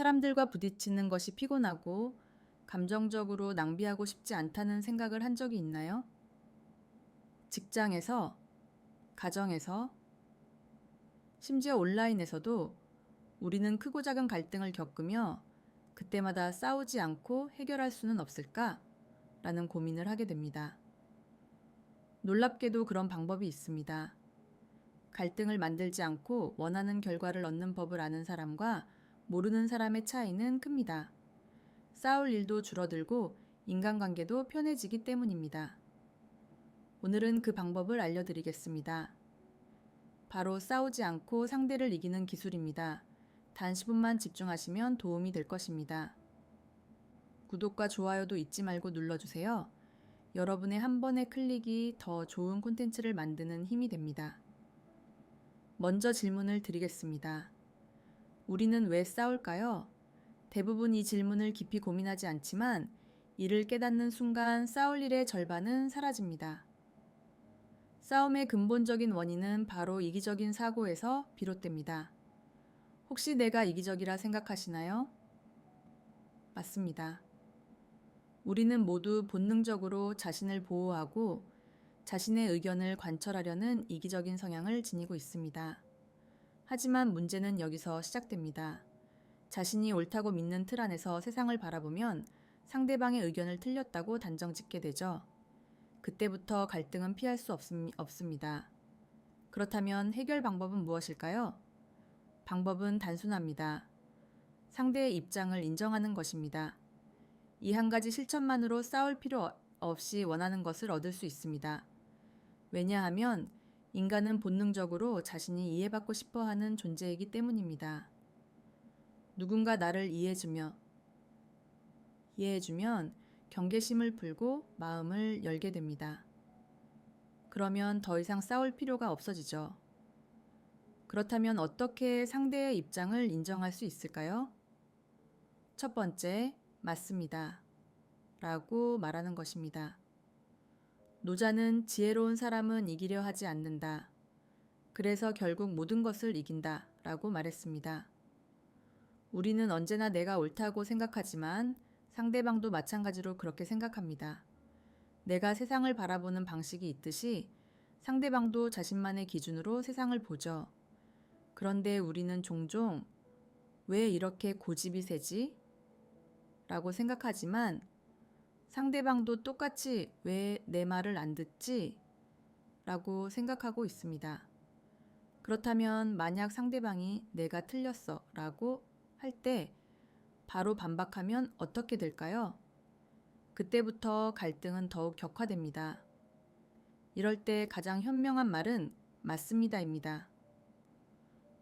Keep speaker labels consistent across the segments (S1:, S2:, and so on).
S1: 사람들과 부딪히는 것이 피곤하고 감정적으로 낭비하고 싶지 않다는 생각을 한 적이 있나요? 직장에서, 가정에서, 심지어 온라인에서도 우리는 크고 작은 갈등을 겪으며 그때마다 싸우지 않고 해결할 수는 없을까? 라는 고민을 하게 됩니다. 놀랍게도 그런 방법이 있습니다. 갈등을 만들지 않고 원하는 결과를 얻는 법을 아는 사람과 모르는 사람의 차이는 큽니다. 싸울 일도 줄어들고 인간관계도 편해지기 때문입니다. 오늘은 그 방법을 알려드리겠습니다. 바로 싸우지 않고 상대를 이기는 기술입니다. 단 10분만 집중하시면 도움이 될 것입니다. 구독과 좋아요도 잊지 말고 눌러주세요. 여러분의 한 번의 클릭이 더 좋은 콘텐츠를 만드는 힘이 됩니다. 먼저 질문을 드리겠습니다. 우리는 왜 싸울까요? 대부분 이 질문을 깊이 고민하지 않지만 이를 깨닫는 순간 싸울 일의 절반은 사라집니다. 싸움의 근본적인 원인은 바로 이기적인 사고에서 비롯됩니다. 혹시 내가 이기적이라 생각하시나요? 맞습니다. 우리는 모두 본능적으로 자신을 보호하고 자신의 의견을 관철하려는 이기적인 성향을 지니고 있습니다. 하지만 문제는 여기서 시작됩니다. 자신이 옳다고 믿는 틀 안에서 세상을 바라보면 상대방의 의견을 틀렸다고 단정 짓게 되죠. 그때부터 갈등은 피할 수 없습니다. 그렇다면 해결 방법은 무엇일까요? 방법은 단순합니다. 상대의 입장을 인정하는 것입니다. 이 한 가지 실천만으로 싸울 필요 없이 원하는 것을 얻을 수 있습니다. 왜냐하면 인간은 본능적으로 자신이 이해받고 싶어 하는 존재이기 때문입니다. 누군가 나를 이해해주며 이해해주면 경계심을 풀고 마음을 열게 됩니다. 그러면 더 이상 싸울 필요가 없어지죠. 그렇다면 어떻게 상대의 입장을 인정할 수 있을까요? 첫 번째, 맞습니다. 라고 말하는 것입니다. 노자는 지혜로운 사람은 이기려 하지 않는다. 그래서 결국 모든 것을 이긴다. 라고 말했습니다. 우리는 언제나 내가 옳다고 생각하지만 상대방도 마찬가지로 그렇게 생각합니다. 내가 세상을 바라보는 방식이 있듯이 상대방도 자신만의 기준으로 세상을 보죠. 그런데 우리는 종종 왜 이렇게 고집이 세지? 라고 생각하지만 상대방도 똑같이 왜 내 말을 안 듣지? 라고 생각하고 있습니다. 그렇다면 만약 상대방이 내가 틀렸어 라고 할 때 바로 반박하면 어떻게 될까요? 그때부터 갈등은 더욱 격화됩니다. 이럴 때 가장 현명한 말은 맞습니다입니다.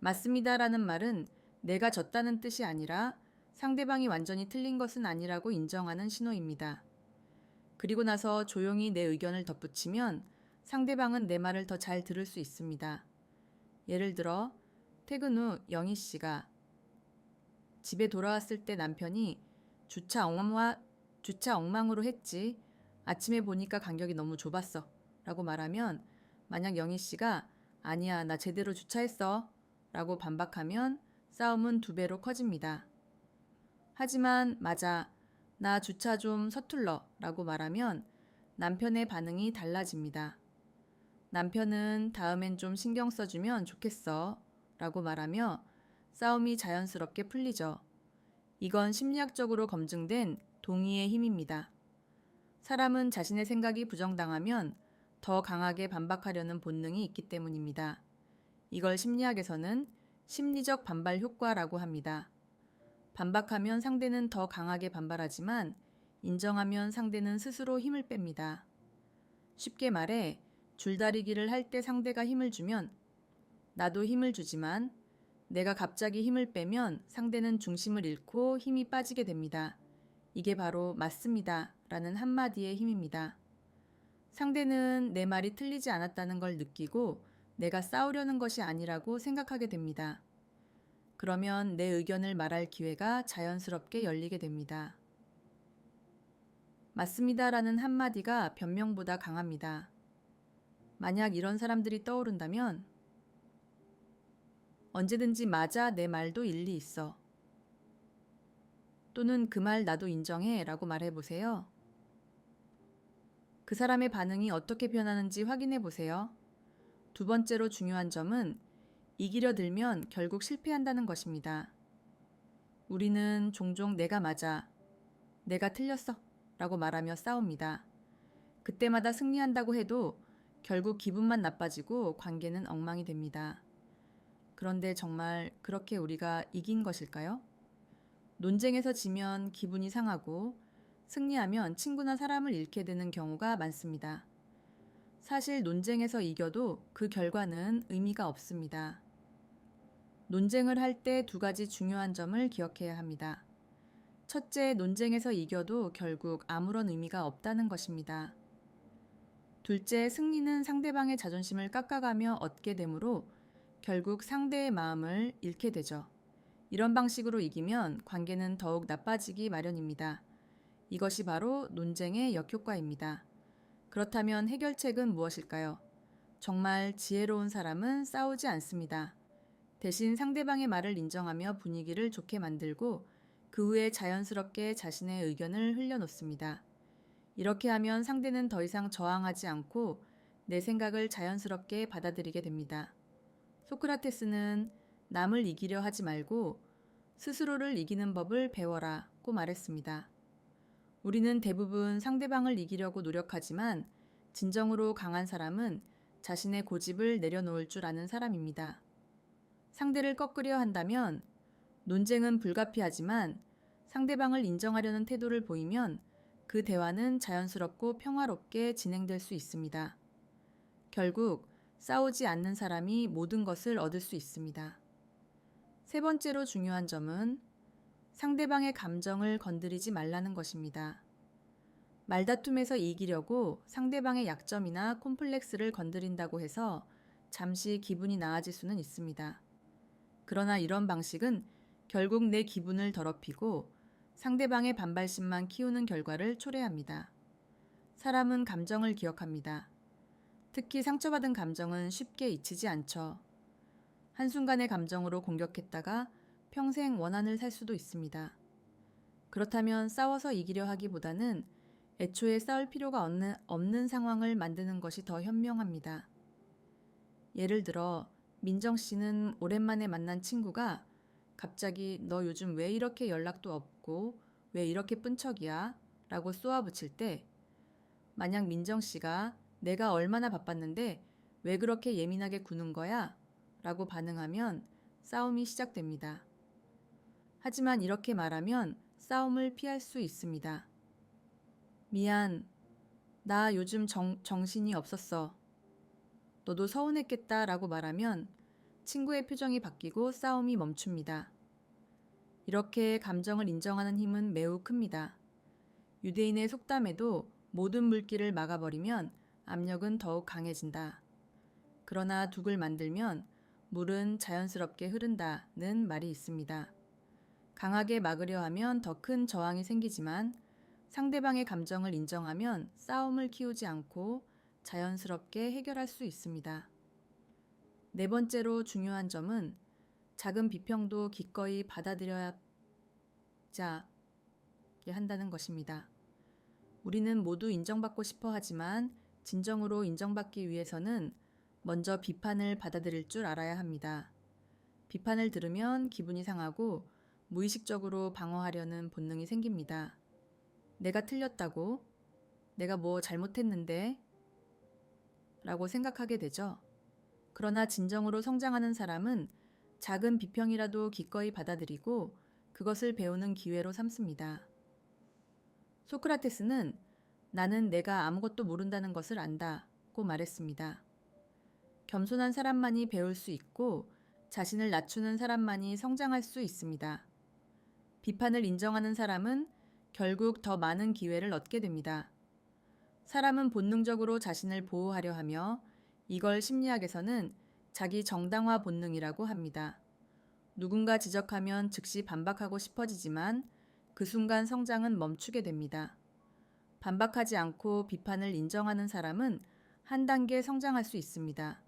S1: 맞습니다라는 말은 내가 졌다는 뜻이 아니라 상대방이 완전히 틀린 것은 아니라고 인정하는 신호입니다. 그리고 나서 조용히 내 의견을 덧붙이면 상대방은 내 말을 더 잘 들을 수 있습니다. 예를 들어, 퇴근 후 영희 씨가 집에 돌아왔을 때 남편이 주차 엉망, 주차 엉망으로 했지. 아침에 보니까 간격이 너무 좁았어. 라고 말하면 만약 영희 씨가 아니야, 나 제대로 주차했어. 라고 반박하면 싸움은 두 배로 커집니다. 하지만 맞아. 나 주차 좀 서툴러 라고 말하면 남편의 반응이 달라집니다. 남편은 다음엔 좀 신경 써주면 좋겠어 라고 말하며 싸움이 자연스럽게 풀리죠. 이건 심리학적으로 검증된 동의의 힘입니다. 사람은 자신의 생각이 부정당하면 더 강하게 반박하려는 본능이 있기 때문입니다. 이걸 심리학에서는 심리적 반발 효과라고 합니다. 반박하면 상대는 더 강하게 반발하지만 인정하면 상대는 스스로 힘을 뺍니다. 쉽게 말해 줄다리기를 할 때 상대가 힘을 주면 나도 힘을 주지만 내가 갑자기 힘을 빼면 상대는 중심을 잃고 힘이 빠지게 됩니다. 이게 바로 맞습니다. 라는 한마디의 힘입니다. 상대는 내 말이 틀리지 않았다는 걸 느끼고 내가 싸우려는 것이 아니라고 생각하게 됩니다. 그러면 내 의견을 말할 기회가 자연스럽게 열리게 됩니다. 맞습니다라는 한마디가 변명보다 강합니다. 만약 이런 사람들이 떠오른다면 언제든지 맞아 내 말도 일리 있어. 또는 그 말 나도 인정해 라고 말해 보세요. 그 사람의 반응이 어떻게 변하는지 확인해 보세요. 두 번째로 중요한 점은 이기려 들면 결국 실패한다는 것입니다. 우리는 종종 내가 맞아, 내가 틀렸어 라고 말하며 싸웁니다. 그때마다 승리한다고 해도 결국 기분만 나빠지고 관계는 엉망이 됩니다. 그런데 정말 그렇게 우리가 이긴 것일까요? 논쟁에서 지면 기분이 상하고 승리하면 친구나 사람을 잃게 되는 경우가 많습니다. 사실 논쟁에서 이겨도 그 결과는 의미가 없습니다. 논쟁을 할 때 두 가지 중요한 점을 기억해야 합니다. 첫째, 논쟁에서 이겨도 결국 아무런 의미가 없다는 것입니다. 둘째, 승리는 상대방의 자존심을 깎아가며 얻게 되므로 결국 상대의 마음을 잃게 되죠. 이런 방식으로 이기면 관계는 더욱 나빠지기 마련입니다. 이것이 바로 논쟁의 역효과입니다. 그렇다면 해결책은 무엇일까요? 정말 지혜로운 사람은 싸우지 않습니다. 대신 상대방의 말을 인정하며 분위기를 좋게 만들고 그 후에 자연스럽게 자신의 의견을 흘려놓습니다. 이렇게 하면 상대는 더 이상 저항하지 않고 내 생각을 자연스럽게 받아들이게 됩니다. 소크라테스는 남을 이기려 하지 말고 스스로를 이기는 법을 배워라고 말했습니다. 우리는 대부분 상대방을 이기려고 노력하지만 진정으로 강한 사람은 자신의 고집을 내려놓을 줄 아는 사람입니다. 상대를 꺾으려 한다면 논쟁은 불가피하지만 상대방을 인정하려는 태도를 보이면 그 대화는 자연스럽고 평화롭게 진행될 수 있습니다. 결국 싸우지 않는 사람이 모든 것을 얻을 수 있습니다. 세 번째로 중요한 점은 상대방의 감정을 건드리지 말라는 것입니다. 말다툼에서 이기려고 상대방의 약점이나 콤플렉스를 건드린다고 해서 잠시 기분이 나아질 수는 있습니다. 그러나 이런 방식은 결국 내 기분을 더럽히고 상대방의 반발심만 키우는 결과를 초래합니다. 사람은 감정을 기억합니다. 특히 상처받은 감정은 쉽게 잊히지 않죠. 한순간의 감정으로 공격했다가 평생 원한을 살 수도 있습니다. 그렇다면 싸워서 이기려 하기보다는 애초에 싸울 필요가 없는, 없는 상황을 만드는 것이 더 현명합니다. 예를 들어, 민정 씨는 오랜만에 만난 친구가 갑자기 너 요즘 왜 이렇게 연락도 없고 왜 이렇게 끈척이야? 라고 쏘아붙일 때 만약 민정 씨가 내가 얼마나 바빴는데 왜 그렇게 예민하게 구는 거야? 라고 반응하면 싸움이 시작됩니다. 하지만 이렇게 말하면 싸움을 피할 수 있습니다. 미안. 나 요즘 정, 정신이 없었어. 너도 서운했겠다 라고 말하면 친구의 표정이 바뀌고 싸움이 멈춥니다. 이렇게 감정을 인정하는 힘은 매우 큽니다. 유대인의 속담에도 모든 물기를 막아버리면 압력은 더욱 강해진다. 그러나 둑을 만들면 물은 자연스럽게 흐른다는 말이 있습니다. 강하게 막으려 하면 더 큰 저항이 생기지만 상대방의 감정을 인정하면 싸움을 키우지 않고 자연스럽게 해결할 수 있습니다. 네 번째로 중요한 점은 작은 비평도 기꺼이 받아들여야 한다는 것입니다. 우리는 모두 인정받고 싶어 하지만 진정으로 인정받기 위해서는 먼저 비판을 받아들일 줄 알아야 합니다. 비판을 들으면 기분이 상하고 무의식적으로 방어하려는 본능이 생깁니다. 내가 틀렸다고? 내가 뭐 잘못했는데? 라고 생각하게 되죠. 그러나 진정으로 성장하는 사람은 작은 비평이라도 기꺼이 받아들이고 그것을 배우는 기회로 삼습니다. 소크라테스는 나는 내가 아무것도 모른다는 것을 안다고 말했습니다. 겸손한 사람만이 배울 수 있고 자신을 낮추는 사람만이 성장할 수 있습니다. 비판을 인정하는 사람은 결국 더 많은 기회를 얻게 됩니다. 사람은 본능적으로 자신을 보호하려 하며 이걸 심리학에서는 자기 정당화 본능이라고 합니다. 누군가 지적하면 즉시 반박하고 싶어지지만 그 순간 성장은 멈추게 됩니다. 반박하지 않고 비판을 인정하는 사람은 한 단계 성장할 수 있습니다.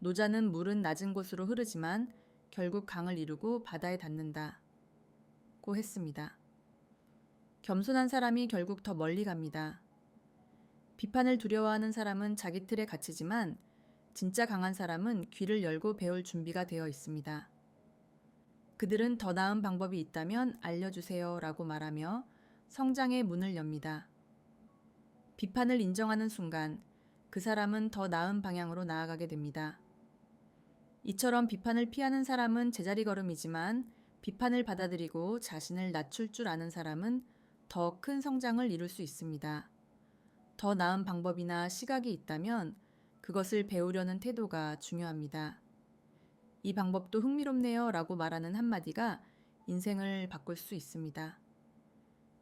S1: 노자는 물은 낮은 곳으로 흐르지만 결국 강을 이루고 바다에 닿는다. 고 했습니다. 겸손한 사람이 결국 더 멀리 갑니다. 비판을 두려워하는 사람은 자기 틀에 갇히지만 진짜 강한 사람은 귀를 열고 배울 준비가 되어 있습니다. 그들은 더 나은 방법이 있다면 알려주세요 라고 말하며 성장의 문을 엽니다. 비판을 인정하는 순간 그 사람은 더 나은 방향으로 나아가게 됩니다. 이처럼 비판을 피하는 사람은 제자리 걸음이지만 비판을 받아들이고 자신을 낮출 줄 아는 사람은 더 큰 성장을 이룰 수 있습니다. 더 나은 방법이나 시각이 있다면 그것을 배우려는 태도가 중요합니다. 이 방법도 흥미롭네요 라고 말하는 한마디가 인생을 바꿀 수 있습니다.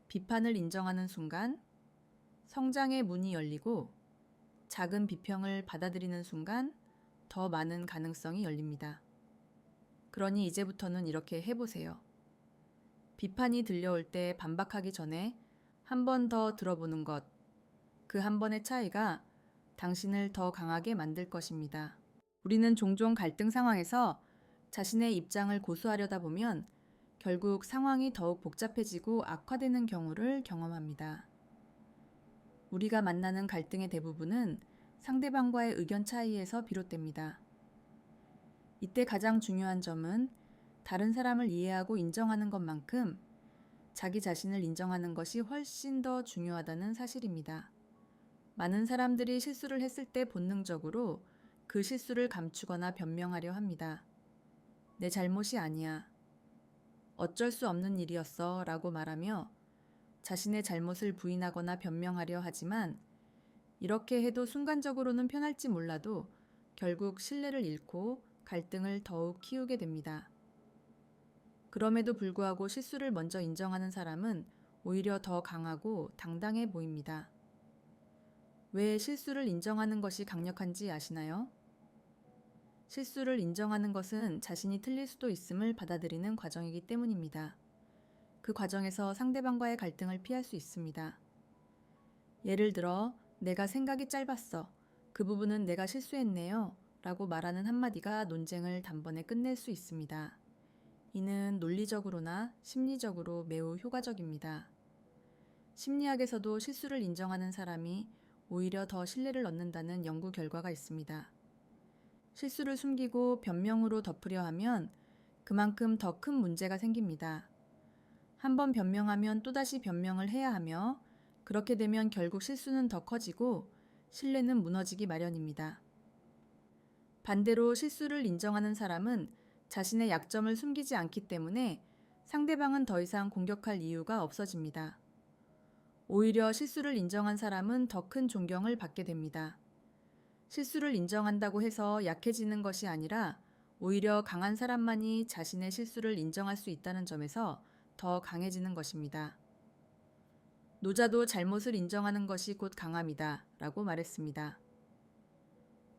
S1: 비판을 인정하는 순간 성장의 문이 열리고 작은 비평을 받아들이는 순간 더 많은 가능성이 열립니다. 그러니 이제부터는 이렇게 해보세요. 비판이 들려올 때 반박하기 전에 한 번 더 들어보는 것, 그 한 번의 차이가 당신을 더 강하게 만들 것입니다. 우리는 종종 갈등 상황에서 자신의 입장을 고수하려다 보면 결국 상황이 더욱 복잡해지고 악화되는 경우를 경험합니다. 우리가 만나는 갈등의 대부분은 상대방과의 의견 차이에서 비롯됩니다. 이때 가장 중요한 점은 다른 사람을 이해하고 인정하는 것만큼 자기 자신을 인정하는 것이 훨씬 더 중요하다는 사실입니다. 많은 사람들이 실수를 했을 때 본능적으로 그 실수를 감추거나 변명하려 합니다. 내 잘못이 아니야. 어쩔 수 없는 일이었어 라고 말하며 자신의 잘못을 부인하거나 변명하려 하지만 이렇게 해도 순간적으로는 편할지 몰라도 결국 신뢰를 잃고 갈등을 더욱 키우게 됩니다. 그럼에도 불구하고 실수를 먼저 인정하는 사람은 오히려 더 강하고 당당해 보입니다. 왜 실수를 인정하는 것이 강력한지 아시나요? 실수를 인정하는 것은 자신이 틀릴 수도 있음을 받아들이는 과정이기 때문입니다. 그 과정에서 상대방과의 갈등을 피할 수 있습니다. 예를 들어, 내가 생각이 짧았어. 그 부분은 내가 실수했네요. 라고 말하는 한마디가 논쟁을 단번에 끝낼 수 있습니다. 이는 논리적으로나 심리적으로 매우 효과적입니다. 심리학에서도 실수를 인정하는 사람이 오히려 더 신뢰를 얻는다는 연구 결과가 있습니다. 실수를 숨기고 변명으로 덮으려 하면 그만큼 더 큰 문제가 생깁니다. 한번 변명하면 또다시 변명을 해야 하며 그렇게 되면 결국 실수는 더 커지고 신뢰는 무너지기 마련입니다. 반대로 실수를 인정하는 사람은 자신의 약점을 숨기지 않기 때문에 상대방은 더 이상 공격할 이유가 없어집니다. 오히려 실수를 인정한 사람은 더 큰 존경을 받게 됩니다. 실수를 인정한다고 해서 약해지는 것이 아니라 오히려 강한 사람만이 자신의 실수를 인정할 수 있다는 점에서 더 강해지는 것입니다. 노자도 잘못을 인정하는 것이 곧 강함이다 라고 말했습니다.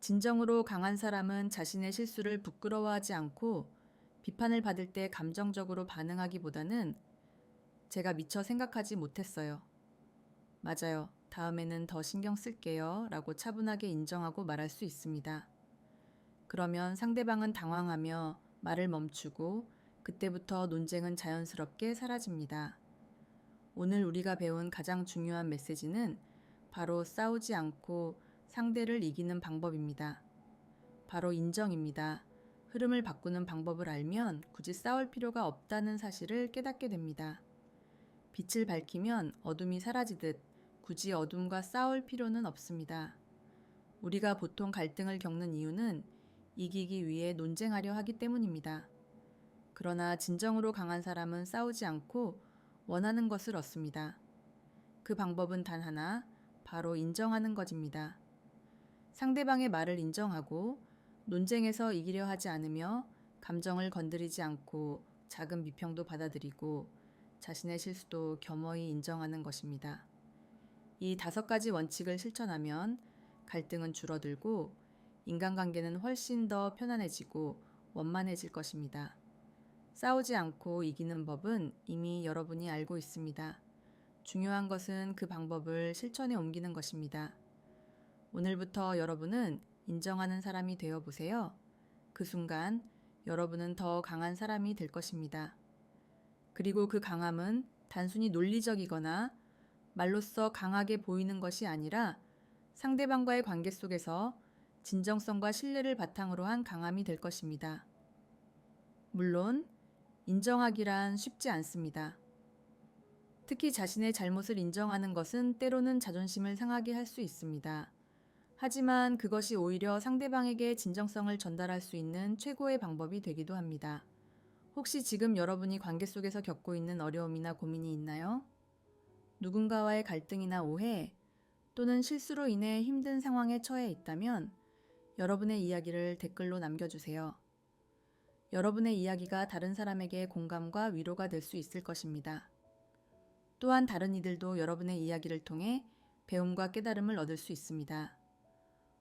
S1: 진정으로 강한 사람은 자신의 실수를 부끄러워하지 않고 비판을 받을 때 감정적으로 반응하기보다는 제가 미처 생각하지 못했어요. 맞아요. 다음에는 더 신경 쓸게요. 라고 차분하게 인정하고 말할 수 있습니다. 그러면 상대방은 당황하며 말을 멈추고 그때부터 논쟁은 자연스럽게 사라집니다. 오늘 우리가 배운 가장 중요한 메시지는 바로 싸우지 않고 상대를 이기는 방법입니다. 바로 인정입니다. 흐름을 바꾸는 방법을 알면 굳이 싸울 필요가 없다는 사실을 깨닫게 됩니다. 빛을 밝히면 어둠이 사라지듯 굳이 어둠과 싸울 필요는 없습니다. 우리가 보통 갈등을 겪는 이유는 이기기 위해 논쟁하려 하기 때문입니다. 그러나 진정으로 강한 사람은 싸우지 않고 원하는 것을 얻습니다. 그 방법은 단 하나, 바로 인정하는 것입니다. 상대방의 말을 인정하고 논쟁에서 이기려 하지 않으며 감정을 건드리지 않고 작은 비평도 받아들이고 자신의 실수도 겸허히 인정하는 것입니다. 이 다섯 가지 원칙을 실천하면 갈등은 줄어들고 인간관계는 훨씬 더 편안해지고 원만해질 것입니다. 싸우지 않고 이기는 법은 이미 여러분이 알고 있습니다. 중요한 것은 그 방법을 실천에 옮기는 것입니다. 오늘부터 여러분은 인정하는 사람이 되어 보세요. 그 순간 여러분은 더 강한 사람이 될 것입니다. 그리고 그 강함은 단순히 논리적이거나 말로써 강하게 보이는 것이 아니라 상대방과의 관계 속에서 진정성과 신뢰를 바탕으로 한 강함이 될 것입니다. 물론, 인정하기란 쉽지 않습니다. 특히 자신의 잘못을 인정하는 것은 때로는 자존심을 상하게 할 수 있습니다. 하지만 그것이 오히려 상대방에게 진정성을 전달할 수 있는 최고의 방법이 되기도 합니다. 혹시 지금 여러분이 관계 속에서 겪고 있는 어려움이나 고민이 있나요? 누군가와의 갈등이나 오해 또는 실수로 인해 힘든 상황에 처해 있다면 여러분의 이야기를 댓글로 남겨주세요. 여러분의 이야기가 다른 사람에게 공감과 위로가 될 수 있을 것입니다. 또한 다른 이들도 여러분의 이야기를 통해 배움과 깨달음을 얻을 수 있습니다.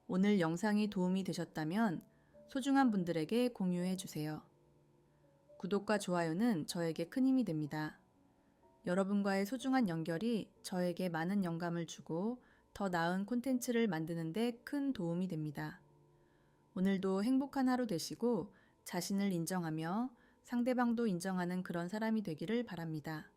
S1: 오늘 영상이 도움이 되셨다면 소중한 분들에게 공유해 주세요. 구독과 좋아요는 저에게 큰 힘이 됩니다. 여러분과의 소중한 연결이 저에게 많은 영감을 주고 더 나은 콘텐츠를 만드는 데 큰 도움이 됩니다. 오늘도 행복한 하루 되시고 자신을 인정하며 상대방도 인정하는 그런 사람이 되기를 바랍니다.